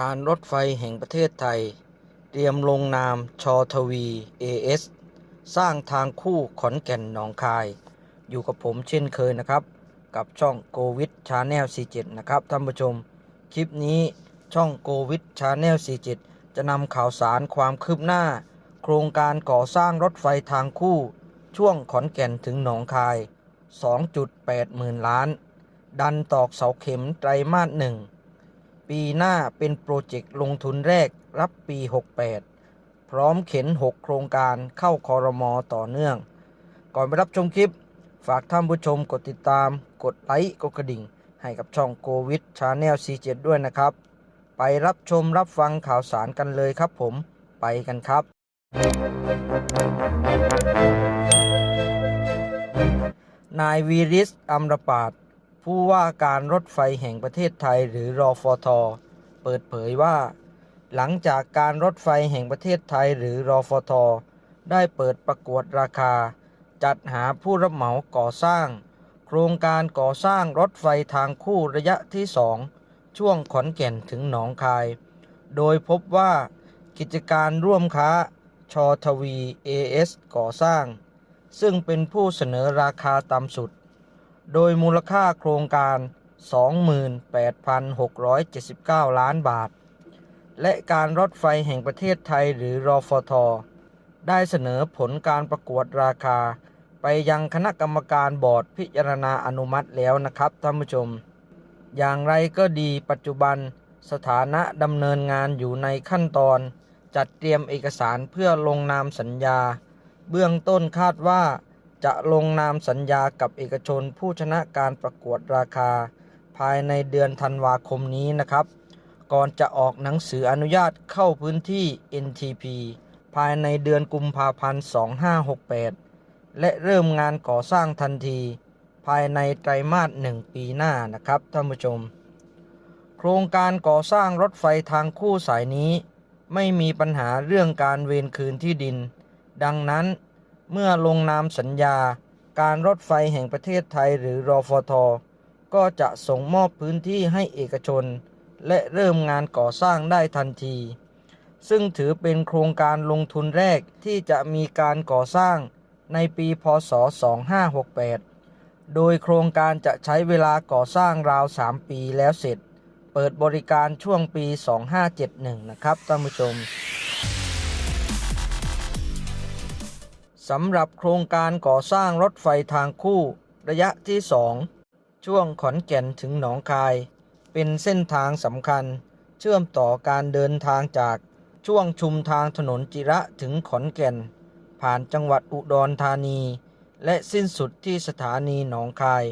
การรถไฟแห่งประเทศไทย เตรียมลงนามชอทวี AS สร้างทางคู่ขอนแก่นหนองคาย อยู่กับผมเช่นเคยนะครับ กับช่องโกวิดชาแนล47 นะครับท่านผู้ชม คลิปนี้ช่องโกวิดชาแนล47 จะนำข่าวสารความคืบหน้า โครงการก่อสร้างรถไฟทางคู่ ช่วงขอนแก่นถึงหนองคาย 2.8หมื่นล้าน ดันตอกเสาเข็มไตรมาสหนึ่ง ปีหน้าเป็นโปรเจกต์ลงทุนแรกรับปี 68 พร้อมเข็น 6 โครงการเข้าคอรมอต่อเนื่อง ก่อนไปรับชมคลิป ฝากท่านผู้ชมกดติดตาม กดไลค์กดกระดิ่ง ให้กับช่องโกวิดชาแนล C7 ด้วยนะครับ ไปรับชมรับฟังข่าวสารกันเลยครับผมไปกันครับ นายวีริสอัมรปาด ผู้ว่าการรถไฟแห่งประเทศไทยหรือรอฟทเปิดเผยว่า หลังจากการรถไฟแห่งประเทศไทยหรือรอฟทได้เปิดประกวดราคา จัดหาผู้รับเหมาก่อสร้าง โครงการก่อสร้างรถไฟทางคู่ระยะที่ 2 ช่วงขอนแก่นถึงหนองคาย โดยพบว่ากิจการร่วมค้าชอทวี AS ก่อสร้าง ซึ่งเป็นผู้เสนอราคาต่ำสุด โดยมูลค่าโครงการ 28,679 ล้านบาท และการรถไฟแห่งประเทศไทยหรือรอฟท ได้เสนอผลการประกวดราคา ไปยังคณะกรรมการบอร์ดพิจารณาอนุมัติแล้วนะครับท่านผู้ชม อย่างไรก็ดีปัจจุบันสถานะดำเนินงานอยู่ในขั้นตอน จัดเตรียมเอกสารเพื่อลงนามสัญญา เบื้องต้นคาดว่า จะลงนามสัญญากับเอกชนผู้ชนะการประกวดราคา ภายในเดือนธันวาคมนี้นะครับ ก่อนจะออกหนังสืออนุญาตเข้าพื้นที่ NTP ภายในเดือนกุมภาพันธ์ 2568 และเริ่มงานก่อสร้างทันที ภายในไตรมาสหนึ่งปีหน้านะครับท่านผู้ชม โครงการก่อสร้างรถไฟทางคู่สายนี้ ไม่มีปัญหาเรื่องการเวรคืนที่ดิน ดังนั้น เมื่อลงนามสัญญา การรถไฟแห่งประเทศไทยหรือรอฟท ก็จะส่งมอบพื้นที่ให้เอกชน และเริ่มงานก่อสร้างได้ทันที ซึ่งถือเป็นโครงการลงทุนแรกที่จะมีการก่อสร้างในปีพศ 2568 โดยโครงการจะใช้เวลาก่อสร้างราว 3 ปีแล้วเสร็จ เปิดบริการช่วงปี 2571 นะครับท่านผู้ชม สำหรับโครงการก่อสร้างรถไฟทางคู่ระยะที่ 2 ช่วงขอนแก่นถึงหนองคาย เป็นเส้นทางสำคัญ เชื่อมต่อการเดินทางจากช่วงชุมทางถนนจิระถึงขอนแก่น ผ่านจังหวัดอุดรธานี และสิ้นสุดที่สถานีหนองคาย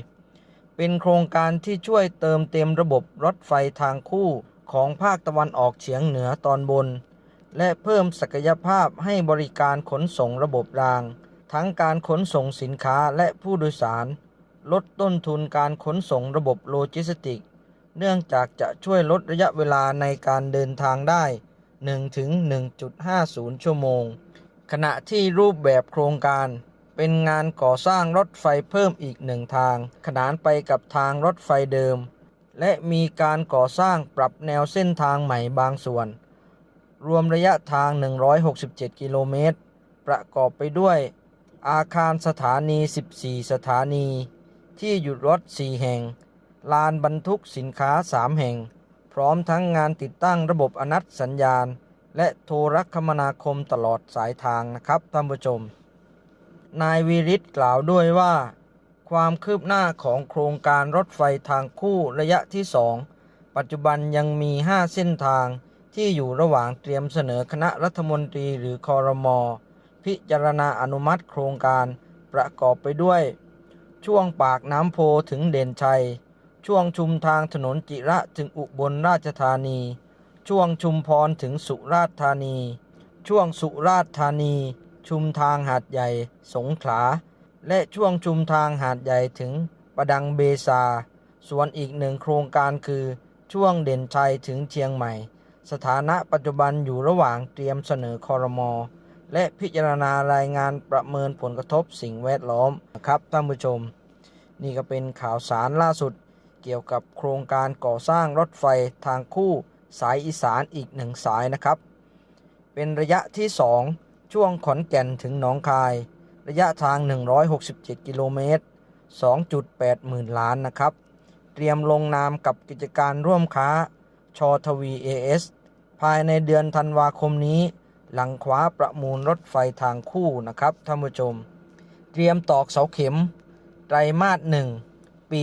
เป็นโครงการที่ช่วยเติมเต็มระบบรถไฟทางคู่ของภาคตะวันออกเฉียงเหนือตอนบน และเพิ่มศักยภาพให้บริการขนส่งระบบราง ทั้งการขนส่งสินค้าและผู้โดยสาร ลดต้นทุนการขนส่งระบบโลจิสติก เนื่องจากจะช่วยลดระยะเวลาในการเดินทางได้1ถึง1.50 ชั่วโมง ขณะที่รูปแบบโครงการ เป็นงานก่อสร้างรถไฟเพิ่มอีกหนึ่งทาง ขนานไปกับทางรถไฟเดิม และมีการก่อสร้างปรับแนวเส้นทางใหม่บางส่วน รวมระยะทาง 167 กิโลเมตร ประกอบไปด้วยอาคารสถานี 14 สถานี ที่หยุดรถ 4 แห่ง ลานบรรทุกสินค้า 3 แห่ง พร้อมทั้งงานติดตั้งระบบอนัตสัญญาณ และโทรคมนาคมตลอดสายทางนะครับท่านผู้ชม นายวีริศกล่าวด้วยว่า ความคืบหน้าของโครงการรถไฟทางคู่ระยะที่ 2 ปัจจุบันยังมี 5 เส้นทาง ที่อยู่ระหว่างเตรียมเสนอคณะรัฐมนตรีหรือคอรมอพิจารณาอนุมัติโครงการประกอบไปด้วย ช่วงปากน้ำโพถึงเด่นชัย ช่วงชุมทางถนนจิระถึงอุบลราชธานี ช่วงชุมพรถึงสุราษฎร์ธานี ช่วงสุราษฎร์ธานี ชุมทางหาดใหญ่ สงขลา และช่วงชุมทางหาดใหญ่ถึงประดังเบซา ส่วนอีกหนึ่งโครงการคือช่วงเด่นชัยถึงเชียงใหม่ สถานะปัจจุบันอยู่ระหว่างเตรียมเสนอคอรมอและพิจารณารายงานประเมินผลกระทบสิ่งแวดล้อมนะครับท่านผู้ชม นี่ก็เป็นข่าวสารล่าสุดเกี่ยวกับโครงการก่อสร้างรถไฟทางคู่สายอีสานอีกหนึ่งสายนะครับ เป็นระยะที่ 2 ช่วงขอนแก่นถึงหนองคาย ระยะทาง 167 กิโลเมตร 2.8 หมื่นล้านนะครับ เตรียมลงนามกับกิจการร่วมค้าชอทวี AS ภายในเดือนธันวาคมนี้ หลังคว้าประมูลรถไฟทางคู่นะครับท่านผู้ชม เตรียมตอกเสาเข็ม ไตรมาส1ปี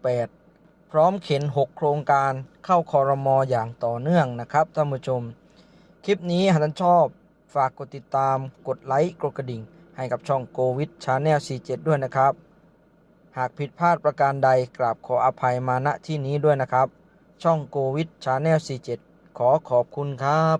2568 พร้อมเข็น 6 โครงการเข้าคอรมออย่างต่อเนื่องนะครับท่านผู้ชม คลิปนี้หากท่านชอบฝากกดติดตามกดไลค์กดกระดิ่ง ให้กับช่องโกวิดชาแนล47 ด้วยนะครับ หากผิดพลาดประการใดกราบขออภัยมาณที่นี้ด้วยนะครับ ช่องโกวิดชาแนล47 ขอขอบคุณครับ